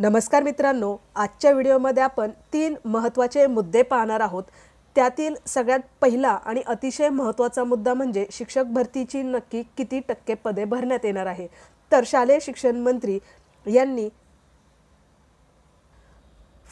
नमस्कार मित्रांनो आजच्या व्हिडिओमध्ये आपण तीन महत्त्वाचे मुद्दे पाहणार आहोत. त्यातील सगळ्यात पहिला आणि अतिशय महत्त्वाचा मुद्दा म्हणजे शिक्षक भरतीची नक्की किती टक्के पदे भरण्यात येणार आहे. तर शालेय शिक्षण मंत्री यांनी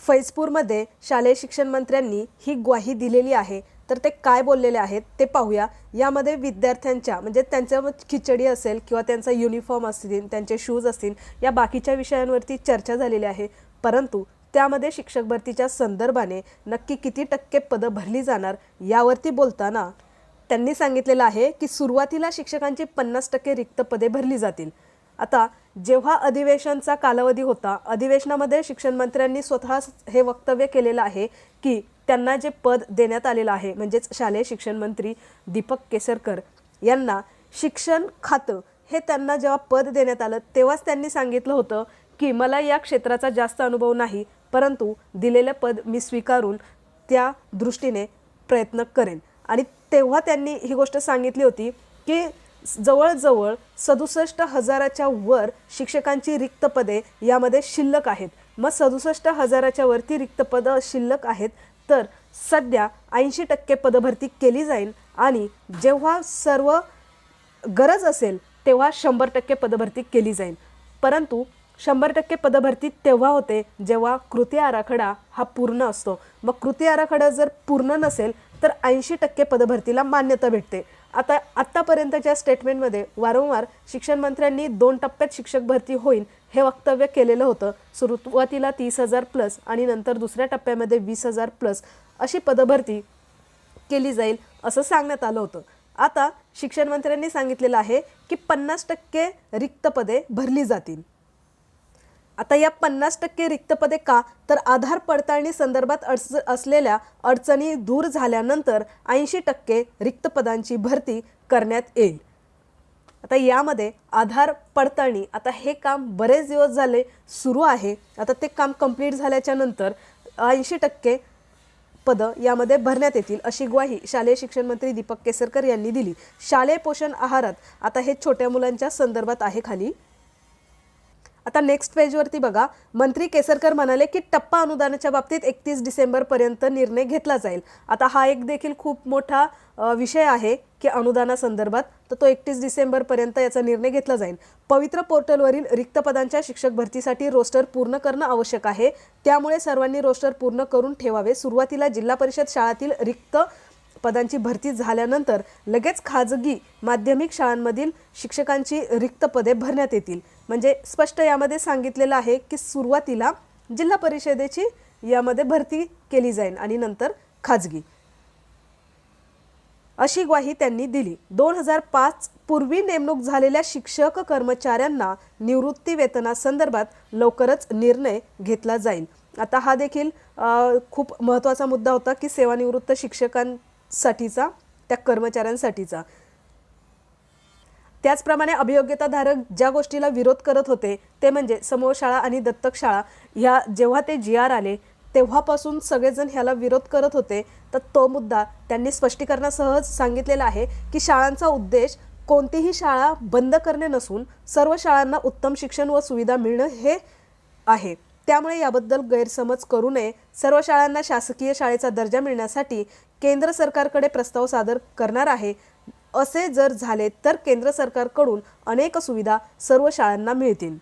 फैजपूरमध्ये शालेय शिक्षण मंत्र्यांनी ही ग्वाही दिलेली आहे. तर ते काय बोललेले आहेत ते पाहूया. यामध्ये विद्यार्थ्यांच्या म्हणजे त्यांच्या खिचडी असेल किंवा त्यांचा युनिफॉर्म असतील त्यांचे शूज असतील या बाकीच्या विषयांवरती चर्चा झालेली आहे. परंतु त्यामध्ये शिक्षक भरतीच्या संदर्भाने नक्की किती टक्के पदं भरली जाणार यावरती बोलताना त्यांनी सांगितलेलं आहे की सुरुवातीला शिक्षकांची पन्नास टक्के रिक्त पदे भरली जातील. आता जेव्हा अधिवेशनचा कालावधी होता अधिवेशनामध्ये शिक्षण मंत्र्यांनी स्वतः हे वक्तव्य केलेलं आहे की त्यांना जे पद देण्यात आलेलं आहे म्हणजेच शालेय शिक्षण मंत्री दीपक केसरकर यांना शिक्षण खातं हे त्यांना जेव्हा पद देण्यात आलं तेव्हाच त्यांनी सांगितलं होतं की मला या क्षेत्राचा जास्त अनुभव नाही परंतु दिलेलं पद मी स्वीकारून त्या दृष्टीने प्रयत्न करेन. आणि तेव्हा त्यांनी ही गोष्ट सांगितली होती की जवळजवळ सदुसष्ट हजाराच्या वर शिक्षकांची रिक्त पदे यामध्ये शिल्लक आहेत. मग सदुसष्ट हजाराच्या वरती रिक्त पदं शिल्लक आहेत तर सध्या ऐंशी टक्के पदभरती केली जाईल आणि जेव्हा सर्व गरज असेल तेव्हा शंभर टक्के पदभरती केली जाईल. परंतु शंभर टक्के पदभरती तेव्हा होते जेव्हा कृती आराखडा हा पूर्ण असतो. मग कृती आराखडा जर पूर्ण नसेल तर ऐंशी टक्के पदभरतीला मान्यता भेटते. आता आत्तापर्यंतच्या स्टेटमेंटमध्ये वारंवार शिक्षण मंत्र्यांनी दोन टप्प्यात शिक्षक भरती होईल हे वक्तव्य केलेलं होतं. सुरुवातीला तीस हजार प्लस आणि नंतर दुसऱ्या टप्प्यामध्ये वीस हजार प्लस अशी पदभरती केली जाईल असं सांगण्यात आलं होतं. आता शिक्षण मंत्र्यांनी सांगितलेलं आहे की पन्नास टक्के रिक्त पदे भरली जातील. आता या पन्नास टक्के रिक्त पदे का? तर आधार पडताळणी संदर्भात अडच असलेल्या अडचणी दूर झाल्यानंतर ऐंशी टक्के रिक्त पदांची भरती करण्यात येईल. आता यामध्ये आधार पडताळणी आता हे काम बरेच दिवस झाले सुरू आहे. आता ते काम कंप्लीट झाल्याच्यानंतर ऐंशी टक्के पदं यामध्ये भरण्यात येतील अशी ग्वाही शालेय शिक्षण मंत्री दीपक केसरकर यांनी दिली. शालेय पोषण आहारात आता हे छोट्या मुलांच्या संदर्भात आहे खाली. आता नेक्स्ट पेजवरती बघा. मंत्री केसरकर म्हणाले की टप्पा अनुदानाच्या बाबतीत एकतीस डिसेंबरपर्यंत निर्णय घेतला जाईल. आता हा एक देखील खूप मोठा विषय आहे की अनुदानासंदर्भात. तर तो एकतीस डिसेंबरपर्यंत याचा निर्णय घेतला जाईल. पवित्र पोर्टलवरील रिक्त पदांच्या शिक्षक भरतीसाठी रोस्टर पूर्ण करणं आवश्यक आहे. त्यामुळे सर्वांनी रोस्टर पूर्ण करून ठेवावे. सुरुवातीला जिल्हा परिषद शाळातील रिक्त पदांची भरती झाल्यानंतर लगेच खाजगी माध्यमिक शाळांमधील शिक्षकांची रिक्त पदे भरण्यात येतील. म्हणजे स्पष्ट यामध्ये सांगितलेलं आहे की सुरुवातीला जिल्हा परिषदेची यामध्ये भरती केली जाईल आणि नंतर खाजगी. अशी ग्वाही त्यांनी दिली. दोन हजार पाच पूर्वी नेमणूक झालेल्या शिक्षक कर्मचाऱ्यांना निवृत्ती वेतनासंदर्भात लवकरच निर्णय घेतला जाईल. आता हा देखील खूप महत्त्वाचा मुद्दा होता की सेवानिवृत्त शिक्षकां साठीचा त्या कर्मचाऱ्यांसाठीचा. त्याचप्रमाणे अभियोग्यताधारक ज्या गोष्टीला विरोध करत होते ते म्हणजे समूह शाळा आणि दत्तक शाळा ह्या जेव्हा ते जी आर आले तेव्हापासून सगळेजण ह्याला विरोध करत होते. तर तो मुद्दा त्यांनी स्पष्टीकरणासह सांगितलेला आहे की शाळांचा उद्देश कोणतीही शाळा बंद करणे नसून सर्व शाळांना उत्तम शिक्षण व सुविधा मिळणं हे आहे. त्यामुळे याबद्दल गैरसमज करू नये. सर्व शाळांना शासकीय शाळेचा दर्जा मिळण्यासाठी केंद्र सरकारकडे प्रस्ताव सादर करणार आहे. असे जर झाले तर केंद्र सरकारकडून अनेक सुविधा सर्व शाळांना मिळतील.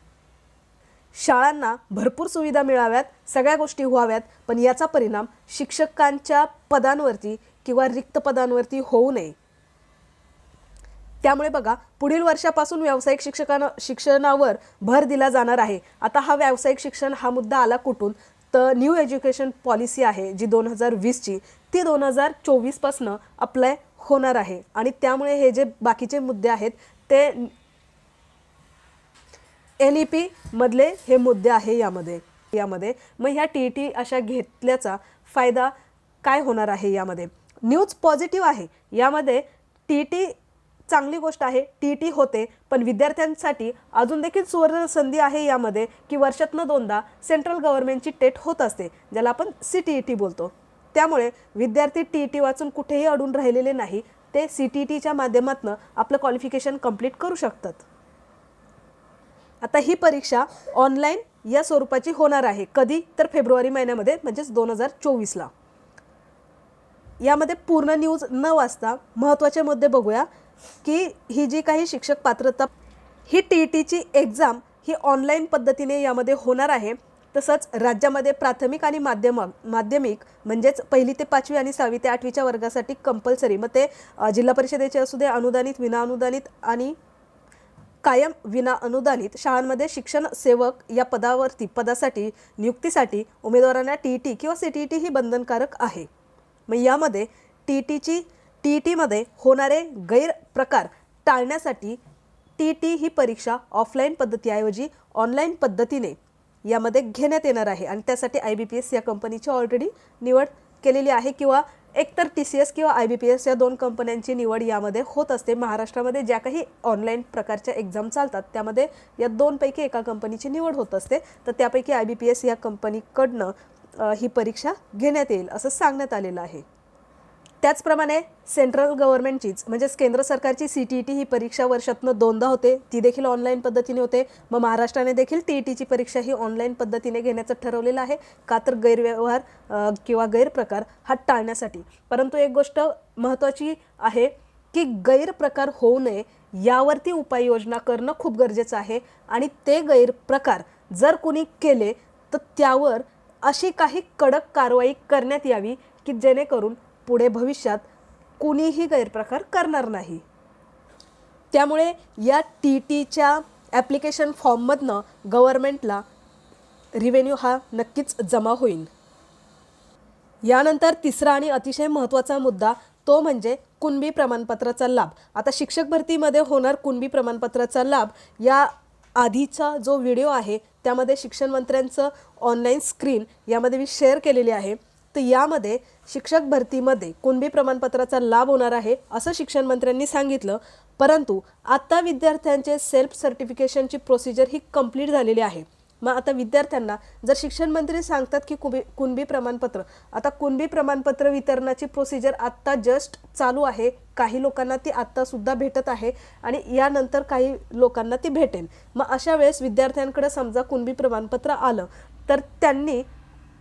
शाळांना भरपूर सुविधा मिळाव्यात सगळ्या गोष्टी व्हाव्यात पण याचा परिणाम शिक्षकांच्या पदांवरती किंवा रिक्त पदांवरती होऊ नये. त्यामुळे बघा पुढील वर्षापासून व्यावसायिक शिक्षकांना शिक्षणावर भर दिला जाणार आहे. आता हा व्यावसायिक शिक्षण हा मुद्दा आला कुठून? तर न्यू एज्युकेशन पॉलिसी आहे जी दोन हजार वीसची ती दोन हजार चोवीसपासनं अप्लाय होणार आहे. आणि त्यामुळे हे जे बाकीचे मुद्दे आहेत ते एन ई पीमधले हे मुद्दे आहे यामध्ये. यामध्ये. मग ह्या टी ई टी अशा घेतल्याचा फायदा काय होणार आहे यामध्ये? न्यूज पॉझिटिव्ह आहे. यामध्ये टी टी चांगली गोष्ट आहे टी टी होते पण विद्यार्थ्यांसाठी अजून देखील सुवर्ण संधी आहे यामध्ये की वर्षातनं दोनदा सेंट्रल गव्हर्नमेंटची टेट होत असते ज्याला आपण सी टी ई टी बोलतो. त्यामुळे विद्यार्थी टी ई टी वाचून कुठेही अडून राहिलेले नाही ते सी टी ई टीच्या माध्यमातून आपलं क्वालिफिकेशन कंप्लीट करू शकतात. आता ही परीक्षा ऑनलाईन या स्वरूपाची होणार आहे कधी तर फेब्रुवारी महिन्यामध्ये म्हणजेच दोन हजार चोवीसला. यामध्ये पूर्ण न्यूज न वाचता महत्त्वाचे मुद्दे बघूया. की ही जी काही शिक्षक पात्रता ही टी ई टीची एक्झाम ही ऑनलाईन पद्धतीने यामध्ये होणार आहे. तसंच राज्यामध्ये प्राथमिक आणि माध्यम माध्यमिक म्हणजेच पहिली ते पाचवी आणि सहावी ते आठवीच्या वर्गासाठी कंपल्सरी मग ते जिल्हा परिषदेचे असू दे अनुदानित विना अनुदानित आणि कायम विना अनुदानित शाळांमध्ये शिक्षण सेवक या पदावरती पदासाठी नियुक्तीसाठी उमेदवारांना टी ई टी किंवा सी टी ई टी ही बंधनकारक आहे. मग यामध्ये टी ई टीची टी ई टीमध्ये होणारे गैरप्रकार टाळण्यासाठी टी ई टी ही परीक्षा ऑफलाईन पद्धतीऐवजी ऑनलाईन पद्धतीने यामध्ये घेण्यात येणार आहे. आणि त्यासाठी आय बी पी एस या कंपनीची ऑलरेडी निवड केलेली आहे किंवा एकतर टी सी एस किंवा आय बी पी एस या दोन कंपन्यांची निवड यामध्ये होत असते. महाराष्ट्रामध्ये ज्या काही ऑनलाईन प्रकारच्या एक्झाम चालतात त्यामध्ये या दोनपैकी एका कंपनीची निवड होत असते. तर त्यापैकी आय बी पी एस या कंपनीकडनं ही परीक्षा घेण्यात येईल असं सांगण्यात आलेलं आहे. त्याचप्रमाणे सेंट्रल गव्हर्नमेंटचीच म्हणजेच केंद्र सरकारची सी टी ई टी ही परीक्षा वर्षातनं दोनदा होते ती देखील ऑनलाईन पद्धतीने होते. मग महाराष्ट्राने देखील टी ई टीची परीक्षा ही ऑनलाईन पद्धतीने घेण्याचं ठरवलेलं आहे. का तर गैरव्यवहार किंवा गैरप्रकार हा टाळण्यासाठी. परंतु एक गोष्ट महत्त्वाची आहे की गैरप्रकार होऊ नये यावरती उपाययोजना करणं खूप गरजेचं आहे. आणि ते गैरप्रकार जर कुणी केले तर त्यावर अशी काही कडक कारवाई करण्यात यावी की जेणेकरून पुढे भविष्यात कुणीही गैरप्रकार करणार नाही. त्यामुळे या टी टीच्या ॲप्लिकेशन फॉर्ममधनं गव्हर्मेंटला रिव्हेन्यू हा नक्कीच जमा होईल. यानंतर तिसरा आणि अतिशय महत्त्वाचा मुद्दा तो म्हणजे कुणबी प्रमाणपत्राचा लाभ. आता शिक्षक भरतीमध्ये होणार कुणबी प्रमाणपत्राचा लाभ या आधीचा जो व्हिडिओ आहे त्यामध्ये शिक्षण मंत्र्यांचं ऑनलाईन स्क्रीन यामध्ये मी शेअर केलेली आहे. तर यामध्ये शिक्षक भरतीमध्ये कुणबी प्रमाणपत्राचा लाभ होणार आहे असं शिक्षण मंत्र्यांनी सांगितलं. परंतु आत्ता विद्यार्थ्यांचे सेल्फ सर्टिफिकेशनची प्रोसिजर ही कंप्लीट झालेली आहे. मग आता विद्यार्थ्यांना जर शिक्षण मंत्री सांगतात की कुबी कुणबी प्रमाणपत्र आता कुणबी प्रमाणपत्र वितरणाची प्रोसिजर आत्ता जस्ट चालू आहे. काही लोकांना ती आत्तासुद्धा भेटत आहे आणि यानंतर काही लोकांना ती भेटेल. मग अशा वेळेस विद्यार्थ्यांकडे समजा कुणबी प्रमाणपत्र आलं तर त्यांनी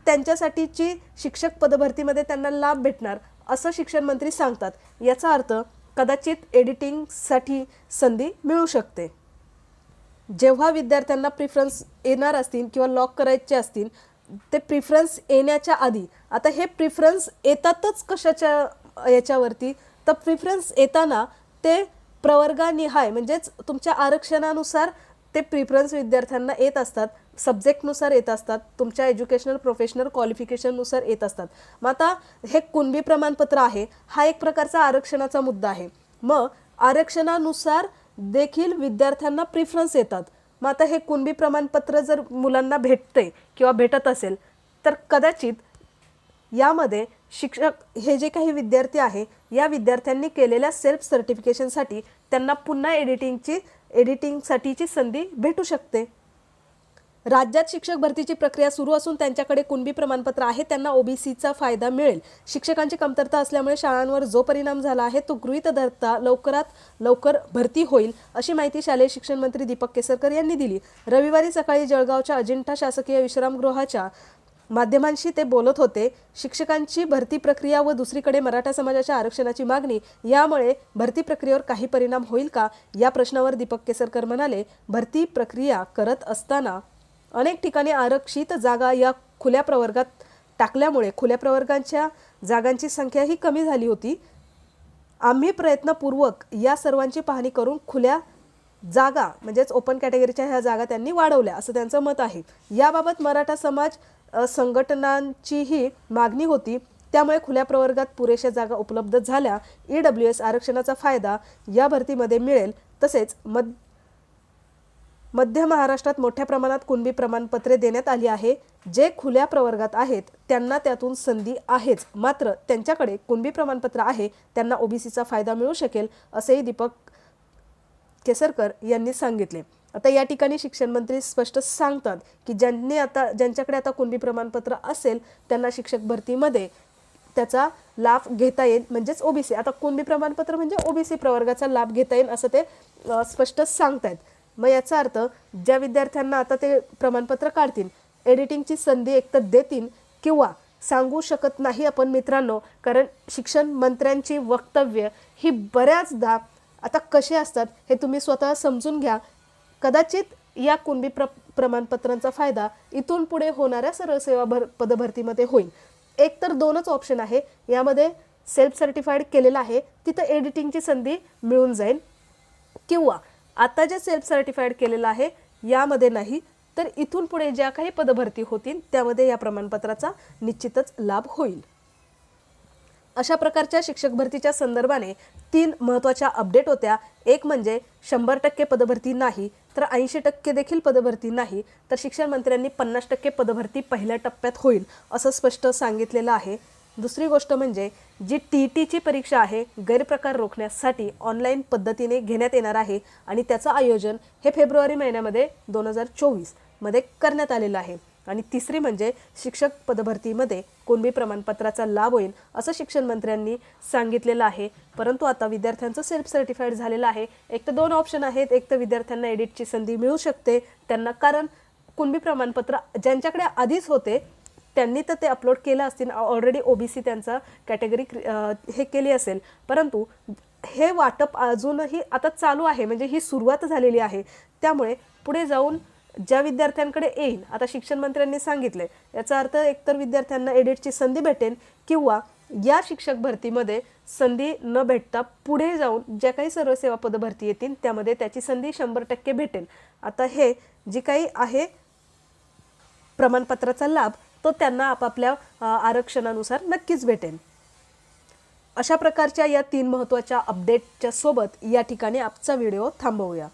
त्यांच्यासाठीची शिक्षक पदभरतीमध्ये त्यांना लाभ भेटणार असं शिक्षण मंत्री सांगतात. याचा अर्थ कदाचित एडिटिंगसाठी संधी मिळू शकते. जेव्हा विद्यार्थ्यांना प्रिफरन्स येणार असतील किंवा लॉक करायचे असतील ते प्रिफरन्स येण्याच्या आधी आता हे प्रिफरन्स येतातच कशाच्या याच्यावरती? तर प्रिफरन्स येताना ते प्रवर्गानिहाय म्हणजेच तुमच्या आरक्षणानुसार ते प्रिफरन्स विद्यार्थ्यांना येत असतात. सब्जेक्टनुसार येत असतात तुमच्या एज्युकेशनल प्रोफेशनल क्वालिफिकेशननुसार येत असतात. मग आता हे कुणबी प्रमाणपत्र आहे हा एक प्रकारचा आरक्षणाचा मुद्दा आहे. मग आरक्षणानुसार देखील विद्यार्थ्यांना प्रिफरन्स येतात. मग आता हे कुणबी प्रमाणपत्र जर मुलांना भेटते किंवा भेटत असेल तर कदाचित यामध्ये शिक्षक हे जे काही विद्यार्थी आहे या विद्यार्थ्यांनी केलेल्या सेल्फ सर्टिफिकेशनसाठी त्यांना पुन्हा एडिटिंगची एडिटिंगसाठीची संधी भेटू शकते. राज्यात शिक्षक भरतीची प्रक्रिया सुरू असून त्यांच्याकडे कुणबी प्रमाणपत्र आहे त्यांना ओबीसीचा फायदा मिळेल. शिक्षकांची कमतरता असल्यामुळे शाळांवर जो परिणाम झाला आहे तो गृहीत धरता लवकरात लवकर भरती होईल अशी माहिती शालेय शिक्षण मंत्री दीपक केसरकर यांनी दिली. रविवारी सकाळी जळगावच्या अजिंठा शासकीय विश्रामगृहाच्या माध्यमांशी ते बोलत होते. शिक्षकांची भरती प्रक्रिया व दुसरीकडे मराठा समाजाच्या आरक्षणाची मागणी यामुळे भरती प्रक्रियेवर काही परिणाम होईल का? या प्रश्नावर दीपक केसरकर म्हणाले भरती प्रक्रिया करत असताना अनेक ठिकाणी आरक्षित जागा या खुल्या प्रवर्गात टाकल्यामुळे खुल्या प्रवर्गांच्या जागांची संख्या ही कमी झाली होती. आम्ही प्रयत्नपूर्वक या सर्वांची पाहणी करून खुल्या जागा म्हणजेच ओपन कॅटेगरीच्या ह्या जागा त्यांनी वाढवल्या असं त्यांचं मत आहे. याबाबत मराठा समाज संघटनांचीही मागणी होती. त्यामुळे खुल्या प्रवर्गात पुरेशा जागा उपलब्ध झाल्या. ई डब्ल्यू एस आरक्षणाचा फायदा या भरतीमध्ये मिळेल. तसेच मध मध्य महाराष्ट्रात मोठ्या प्रमाणात कुणबी प्रमाणपत्रे देण्यात आली आहे. जे खुल्या प्रवर्गात आहेत त्यांना त्यातून संधी आहेच. मात्र त्यांच्याकडे कुणबी प्रमाणपत्र आहे त्यांना ओबीसीचा फायदा मिळू शकेल असेही दीपक केसरकर यांनी सांगितले. आता या ठिकाणी शिक्षण मंत्री स्पष्ट सांगतात की ज्यांनी आता ज्यांच्याकडे आता कुणबी प्रमाणपत्र असेल त्यांना शिक्षक भरतीमध्ये त्याचा लाभ घेता येईल म्हणजेच ओबीसी. आता कुणबी प्रमाणपत्र म्हणजे ओबीसी प्रवर्गाचा लाभ घेता येईल असं ते स्पष्ट सांगतायत. मग याचा अर्थ ज्या विद्यार्थ्यांना आता ते प्रमाणपत्र काढतील एडिटिंगची संधी एकतर देतील किंवा सांगू शकत नाही आपण मित्रांनो कारण शिक्षण मंत्र्यांची वक्तव्य ही बऱ्याचदा आता कसे असतात हे तुम्ही स्वतः समजून घ्या. कदाचित या कुणबी प्र प्रमाणपत्रांचा फायदा इथून पुढे होणाऱ्या सरळ सेवा भर पदभरतीमध्ये होईल. एक तर दोनच ऑप्शन आहे. यामध्ये सेल्फ सर्टिफाईड केलेलं आहे तिथं एडिटिंगची संधी मिळून जाईल. किंवा आता जे सेल्फ सर्टिफाईड केलेलं आहे यामध्ये नाही. तर इथून पुढे ज्या काही पदभरती होतील त्यामध्ये या प्रमाणपत्राचा निश्चितच लाभ होईल. अशा प्रकारच्या शिक्षक भरतीच्या संदर्भाने तीन महत्त्वाच्या अपडेट होत्या. एक म्हणजे शंभर टक्के पदभरती नाही तर ऐंशी टक्के देखील पदभरती नाही तर शिक्षण मंत्र्यांनी पन्नास टक्के पदभरती पहिल्या टप्प्यात होईल असं स्पष्ट सांगितलेलं आहे. दुसरी गोष्ट म्हणजे जी टी टीची परीक्षा आहे गैरप्रकार रोखण्यासाठी ऑनलाईन पद्धतीने घेण्यात येणार आहे आणि त्याचं आयोजन हे फेब्रुवारी महिन्यामध्ये दोन हजार चोवीसमध्ये करण्यात आलेलं आहे. आणि तिसरी म्हणजे शिक्षक पदभरतीमध्ये कुणबी प्रमाणपत्राचा लाभ होईल असं शिक्षण मंत्र्यांनी सांगितलेलं आहे. परंतु आता विद्यार्थ्यांचं सेल्फ सर्टिफाईड झालेलं आहे. एक तर दोन ऑप्शन आहेत. एक तर विद्यार्थ्यांना एडिटची संधी मिळू शकते त्यांना. कारण कुणबी प्रमाणपत्र ज्यांच्याकडे आधीच होते त्यांनी तर ते अपलोड केलं असतील. ऑलरेडी ओबीसी त्यांचा कॅटेगरी हे केली असेल. परंतु हे वाटप अजूनही आता चालू आहे. म्हणजे ही सुरुवात झालेली आहे. त्यामुळे पुढे जाऊन ज्या विद्यार्थ्यांकडे येईल आता शिक्षण मंत्र्यांनी सांगितले याचा अर्थ एकतर विद्यार्थ्यांना एडिटची संधी भेटेल किंवा या शिक्षक भरतीमध्ये संधी न भेटता पुढे जाऊन ज्या काही सर्व सेवा पदभरती येतील त्यामध्ये त्याची संधी शंभर टक्के भेटेल. आता हे जी काही आहे प्रमाणपत्राचा लाभ तो त्यांना आपापल्या आरक्षणानुसार नक्कीच भेटेल. अशा प्रकारच्या या तीन महत्त्वाच्या अपडेटच्या सोबत या ठिकाणी आजचा व्हिडिओ थांबवूया.